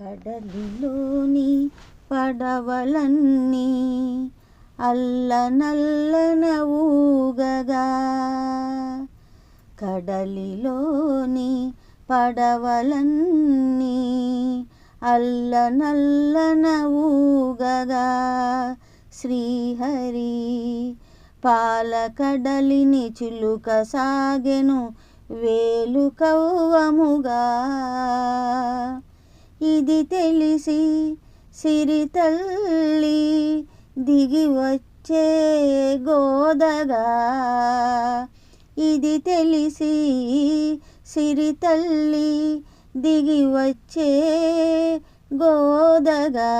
కడలిలోని పడవలన్నీ అల్లనల్లన ఊగగా. కడలిలోని పడవలన్నీ అల్లనల్లన ఊగగా. శ్రీహరి పాలకడలిని చిలుక సాగెను వేలు కవ్వముగా ఇది తెలిసి సిరి తల్లి దిగి వచ్చే గోదగా. ఇది తెలిసి సిరి తల్లి దిగి వచ్చే గోదగా.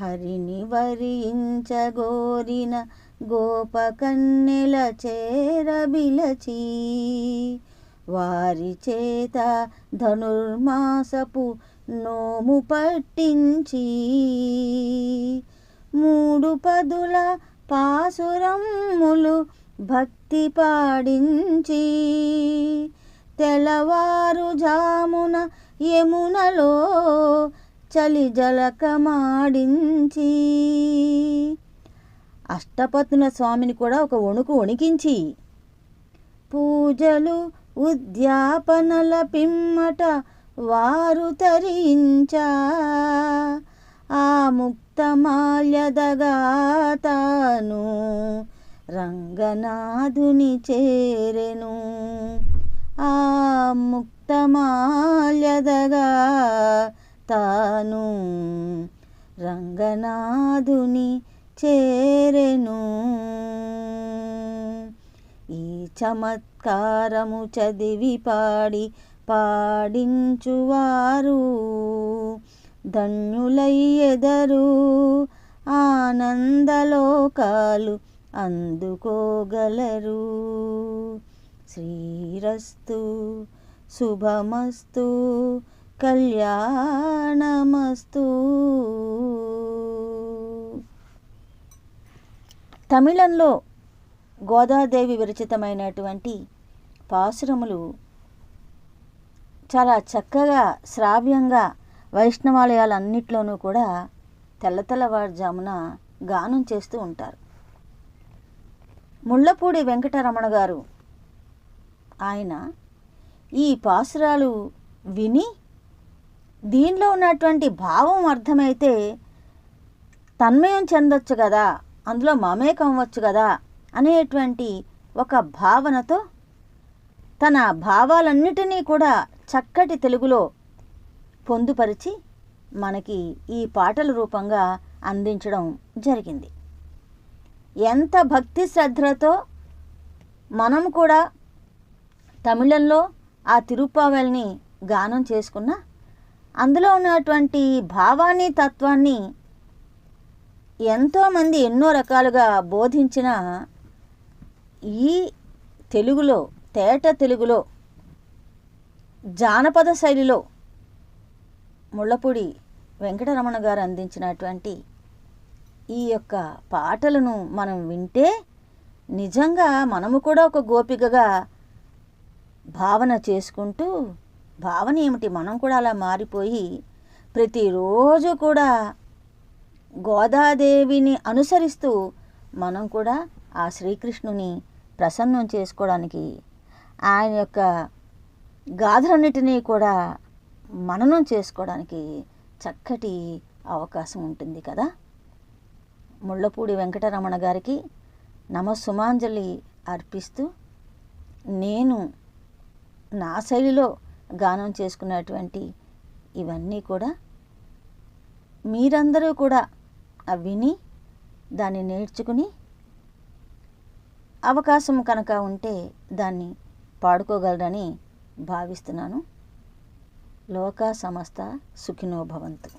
హరిని వరించగోరిన గోపకన్నెల చేరబిలచీ వారి చేత ధనుర్మాసపు నోము పట్టించి మూడు పదుల పాసురమ్ములు భక్తి పాడించి తెల్లవారుజామున యమునలో చలి జలకమాడించి అష్టపత్నుల స్వామిని కూడా ఒక వణుకు వణికించి పూజలు ఉద్యాపనల పిమ్మట వారు తరించా. ఆ ముక్తమాల్యదగాతాను రంగనాథుని చేరెను. ఆ ముక్తమాల్యదగా తాను రంగనాథుని చేరెను. ఈ చమత్కారము చదివి పాడి పాడించువారు. ధన్యులయ్యెదరు ఆనందలోకాలు అందుకోగలరు. శ్రీరస్తు శుభమస్తు కళ్యాణమస్తు. తమిళంలో గోదాదేవి విరచితమైనటువంటి పాసురములు చాలా చక్కగా శ్రావ్యంగా వైష్ణవాలయాలన్నిట్లోనూ కూడా తెల్లతెల్లవారుజామున గానం చేస్తూ ఉంటారు. ముళ్ళపూడి వెంకటరమణ గారు ఆయన ఈ పాసురాలు విని దీనిలో ఉన్నటువంటి భావం అర్థమైతే తన్మయం చెందొచ్చు కదా అందులో మమేకం అవ్వచ్చు కదా అనేటువంటి ఒక భావనతో తన భావాలన్నిటినీ కూడా చక్కటి తెలుగులో పొందుపరిచి మనకి ఈ పాటల రూపంగా అందించడం జరిగింది. ఎంత భక్తి శ్రద్ధలతో మనం కూడా తమిళంలో ఆ తిరుప్పావెల్ని గానం చేసుకున్నా అందులో ఉన్నటువంటి భావాన్ని తత్వాన్ని ఎంతోమంది ఎన్నో రకాలుగా బోధించిన ఈ తెలుగులో తేట తెలుగులో జానపద శైలిలో ముళ్ళపూడి వెంకటరమణ గారు అందించినటువంటి ఈ యొక్క పాటలను మనం వింటే నిజంగా మనము కూడా ఒక గోపికగా భావన చేసుకుంటూ భావన ఏమిటి? మనం కూడా అలా మారిపోయి ప్రతిరోజు కూడా గోదాదేవిని అనుసరిస్తూ మనం కూడా ఆ శ్రీకృష్ణుని ప్రసన్నం చేసుకోవడానికి ఆయన యొక్క గాథలన్నిటినీ కూడా మననం చేసుకోవడానికి చక్కటి అవకాశం ఉంటుంది కదా. ముళ్ళపూడి వెంకటరమణ గారికి నమస్సుమాంజలి అర్పిస్తూ నేను నా శైలిలో గానం చేసుకున్నటువంటి ఇవన్నీ కూడా మీరందరూ కూడా విని దాన్ని నేర్చుకుని అవకాశం కనుక ఉంటే దాన్ని పాడుకోగలరని భావిస్తున్నాను. లోకా సమస్త సుఖినోభవంతు